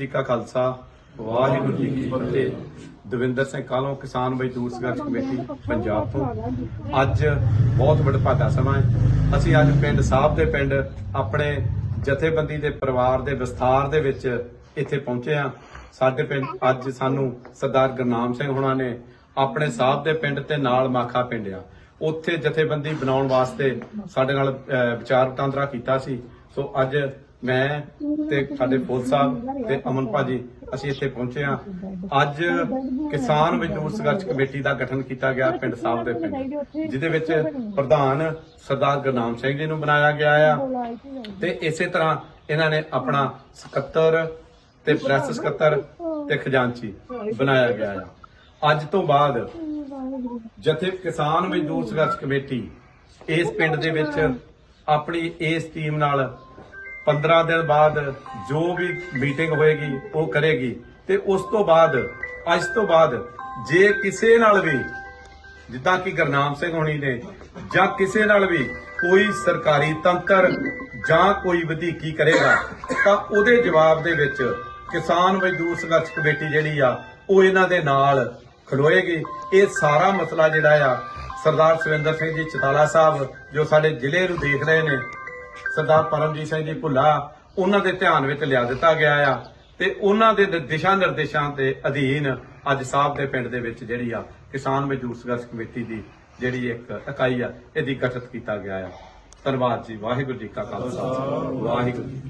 ਜੀ ਕਾ ਖਾਲਸਾ ਵਾਹਿਗੁਰੂ ਜੀ ਕੀ ਫਤਿਹ। ਦਵਿੰਦਰ ਸਿੰਘ ਕਾਲੋਂ ਕਿਸਾਨ ਮਜ਼ਦੂਰ ਸੰਘਰਸ਼ ਕਮੇਟੀ ਪੰਜਾਬ ਤੋਂ। ਅੱਜ ਬਹੁਤ ਵੱਡਾ ਸਮਾਂ ਹੈ। ਅਸੀਂ ਅੱਜ ਪਿੰਡ ਸਾਹਿਬ ਦੇ ਪਿੰਡ ਆਪਣੇ ਜਥੇਬੰਦੀ ਦੇ ਪਰਿਵਾਰ ਦੇ ਵਿਸਥਾਰ ਦੇ ਵਿੱਚ ਇੱਥੇ ਪਹੁੰਚੇ ਆ ਸਾਡੇ ਪਿੰਡ ਅੱਜ ਸਾਨੂੰ ਸਰਦਾਰ ਗੁਰਨਾਮ ਸਿੰਘ ਹੁਣਾਂ ਨੇ ਆਪਣੇ ਸਾਹਿਬ ਦੇ ਪਿੰਡ ਤੇ ਨਾਲ ਮਾਖਾ ਪਿੰਡ ਆ। ਉੱਥੇ ਜਥੇਬੰਦੀ ਬਣਾਉਣ ਵਾਸਤੇ ਸਾਡੇ ਨਾਲ ਅਹ, ਵਿਚਾਰ ਵਟਾਂਦਰਾ ਕੀਤਾ ਸੀ। ਸੋ ਅੱਜ ਮੈਂ ਤੇ ਸਾਡੇ ਫੌਜ ਸਾਹਿਬ ਤੇ ਅਮਨ ਭਾਜੀ, ਅਸੀਂ ਇੱਥੇ ਪਹੁੰਚੇ ਆ ਅੱਜ ਕਿਸਾਨ ਮਜ਼ਦੂਰ ਸੰਘਰਸ਼ ਕਮੇਟੀ ਦਾ ਗਠਨ ਕੀਤਾ ਗਿਆ ਪਿੰਡ ਸਾਹਿਬ ਦੇ ਪਿੰਡ, ਜਿਹਦੇ ਵਿੱਚ ਪ੍ਰਧਾਨ ਸਰਦਾਰ ਗੁਰਨਾਮ ਸਿੰਘ ਜੀ ਨੂੰ ਬਣਾਇਆ ਗਿਆ ਆ। ਤੇ ਇਸੇ ਤਰ੍ਹਾਂ ਇਹਨਾਂ ਨੇ ਆਪਣਾ ਸਕੱਤਰ ਤੇ ਪ੍ਰੈਸ ਸਕੱਤਰ ਤੇ ਖਜ਼ਾਨਚੀ ਬਣਾਇਆ ਗਿਆ ਆ। ਅੱਜ ਤੋਂ ਬਾਅਦ ਜਥੇ ਕਿਸਾਨ ਮਜ਼ਦੂਰ ਸੰਘਰਸ਼ ਕਮੇਟੀ ਇਸ ਪਿੰਡ ਦੇ ਵਿੱਚ ਆਪਣੀ ਇਸ ਟੀਮ ਨਾਲ 15 ਦਿਨ ਬਾਅਦ ਜੋ ਵੀ ਮੀਟਿੰਗ ਹੋਏਗੀ, ਉਹ ਕਰੇਗੀ। ਤੇ ਉਸ ਤੋਂ ਬਾਅਦ, ਅੱਜ ਤੋਂ ਬਾਅਦ, ਜੇ ਕਿਸੇ ਨਾਲ ਵੀ, ਜਿੱਦਾਂ ਕਿ ਗੁਰਨਾਮ ਸਿੰਘ ਹੋਣੀ ਨੇ, ਜਾਂ ਕਿਸੇ ਨਾਲ ਵੀ ਕੋਈ ਸਰਕਾਰੀ ਤੰਤਰ ਜਾਂ ਕੋਈ ਵਧੀਕੀ ਕਰੇਗਾ, ਤਾਂ ਉਹਦੇ ਜਵਾਬ ਦੇ ਵਿੱਚ ਕਿਸਾਨ ਮਜ਼ਦੂਰ ਸੰਘਰਸ਼ ਕਮੇਟੀ ਜਿਹੜੀ ਆ, ਉਹ ਇਹਨਾਂ ਦੇ ਨਾਲ ਖਲੋਏਗੀ। ਇਹ ਸਾਰਾ ਮਸਲਾ ਜਿਹੜਾ ਆ, ਸਰਦਾਰ ਸੁਰਿੰਦਰ ਸਿੰਘ ਜੀ ਚਤਾਲਾ ਸਾਹਿਬ, ਜੋ ਸਾਡੇ ਜ਼ਿਲ੍ਹੇ ਨੂੰ ਦੇਖ ਰਹੇ ਨੇ ਸਰਦਾਰ ਪਰਮਜੀਤ ਸਿੰਘ ਜੀ ਭੁੱਲਾ, ਉਹਨਾਂ ਦੇ ਧਿਆਨ ਵਿੱਚ ਲਿਆ ਦਿੱਤਾ ਗਿਆ ਆ ਤੇ ਉਹਨਾਂ ਦੇ ਦਿਸ਼ਾ ਨਿਰਦੇਸ਼ਾਂ ਦੇ ਅਧੀਨ ਅੱਜ ਸਾਹਿਬ ਦੇ ਪਿੰਡ ਦੇ ਵਿੱਚ ਜਿਹੜੀ ਆ ਕਿਸਾਨ ਮਜ਼ਦੂਰ ਸੰਘਰਸ਼ ਕਮੇਟੀ ਦੀ ਜਿਹੜੀ ਇੱਕ ਇਕਾਈ ਆ, ਇਹਦੀ ਗਠਿਤ ਕੀਤਾ ਗਿਆ ਆ। ਧੰਨਵਾਦ ਜੀ, ਵਾਹਿਗੁਰੂ ਜੀ ਕਾ ਖਾਲਸਾ। ਵਾਹਿਗੁਰੂ ਜੀ